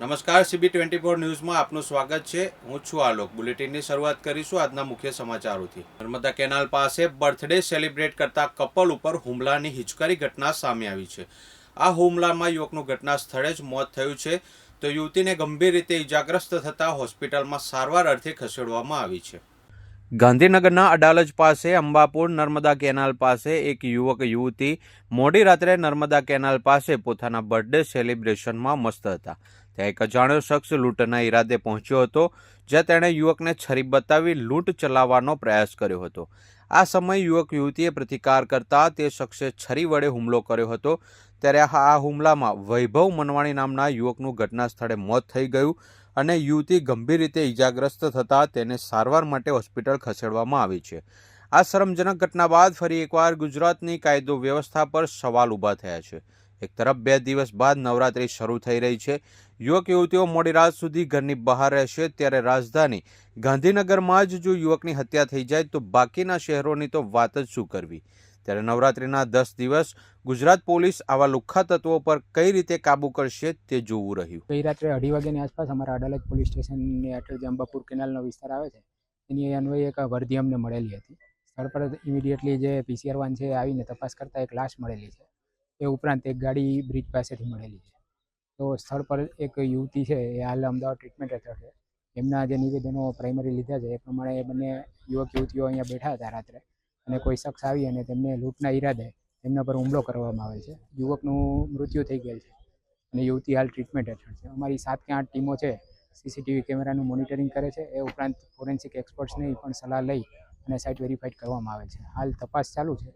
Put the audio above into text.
નમસ્કાર CB twenty four ન્યૂઝમાં આપનું સ્વાગત છે. હું છું આલોક. બુલેટિનની શરૂઆત કરીશું આજના મુખ્ય સમાચારોથી. નર્મદા કેનાલ પાસે બર્થડે સેલિબ્રેટ કરતા કપલ ઉપર હુમલાની હિચકારી ઘટના સામે આવી છે. આ હુમલામાં યુવકનું ઘટના સ્થળે જ મોત થયું છે. તો યુવતીને ગંભીર રીતે ઇજાગ્રસ્ત થતાં હોસ્પિટલમાં સારવાર અર્થે ખસેડવામાં આવી છે. ગાંધીનગરના અડાલજ પાસે, અંબાપુર નર્મદા કેનાલ પાસે એક યુવક, યુવતી મોડી રાત્રે નર્મદા કેનાલ પાસે પોતાના બર્થડે સેલિબ્રેશનમાં મસ્ત હતા. ત્યાં એક અજાણ્યો શખ્સ લૂંટના ઈરાદે પહોંચ્યો હતો, જ્યાં તેણે યુવકને છરી બતાવી લૂંટ ચલાવવાનો પ્રયાસ કર્યો હતો. આ સમયે યુવક યુવતીએ પ્રતિકાર કરતા તે શખ્સે છરી વડે હુમલો કર્યો હતો. ત્યારે આ હુમલામાં વૈભવ મનવાણી નામના યુવકનું ઘટના સ્થળે મોત થઈ ગયું અને યુવતી ગંભીર રીતે ઇજાગ્રસ્ત થતાં તેને સારવાર માટે હોસ્પિટલ ખસેડવામાં આવી છે. આ શરમજનક ઘટના બાદ ફરી એકવાર ગુજરાતની કાયદો વ્યવસ્થા પર સવાલ ઊભા થયા છે. એક તરફ બે દિવસ બાદ નવરાત્રી શરૂ થઈ રહી છે. યુવક યુવતીઓ મોડી રાત સુધી ઘરની બહાર રહેશે ત્યારે રાજધાની ગાંધીનગરમાં જ જો યુવકની હત્યા થઈ જાય તો બાકીના શહેરોની તો વાત જ શું કરવી? ત્યારે નવરાત્રિના દસ દિવસ ગુજરાત પોલીસ આવા લુખ્ખા તત્વો પર કઈ રીતે કાબૂ કરશે તે જોવું રહ્યું. ગઈ રાત્રે અઢી વાગ્યાની આસપાસ અમારા અડાલજ પોલીસ સ્ટેશનની હેઠળ જે અંબાપુર કેનાલનો વિસ્તાર આવે છે, એની અન્વયે એક વર્ધી અમને મળેલી હતી. સ્થળ પર ઇમિડિયેટલી જે પીસીઆર વાન છે આવીને તપાસ કરતાં એક લાશ મળેલી છે. એ ઉપરાંત એક ગાડી બ્રિજ પાસેથી મળેલી છે. તો સ્થળ પર એક યુવતી છે, એ હાલ અમદાવાદ ટ્રીટમેન્ટ હેઠળ છે. એમના જે નિવેદનો પ્રાઇમરી લીધા છે, એ પ્રમાણે એ બંને યુવક યુવતીઓ અહીંયા બેઠા હતા રાત્રે. અને કોઈ શખ્સ આવી અને તેમને લૂંટના ઈરાદે તેમના પર હુમલો કરવામાં આવે છે. યુવકનું મૃત્યુ થઈ ગયેલ છે અને યુવતી હાલ ટ્રીટમેન્ટ હેઠળ છે. અમારી સાત કે આઠ ટીમો છે સીસીટીવી કેમેરાનું મોનિટરિંગ કરે છે. એ ઉપરાંત ફોરેન્સિક એક્સપર્ટ્સની પણ સલાહ લઈ અને સાઇટ વેરીફાઈડ કરવામાં આવે છે. હાલ તપાસ ચાલુ છે.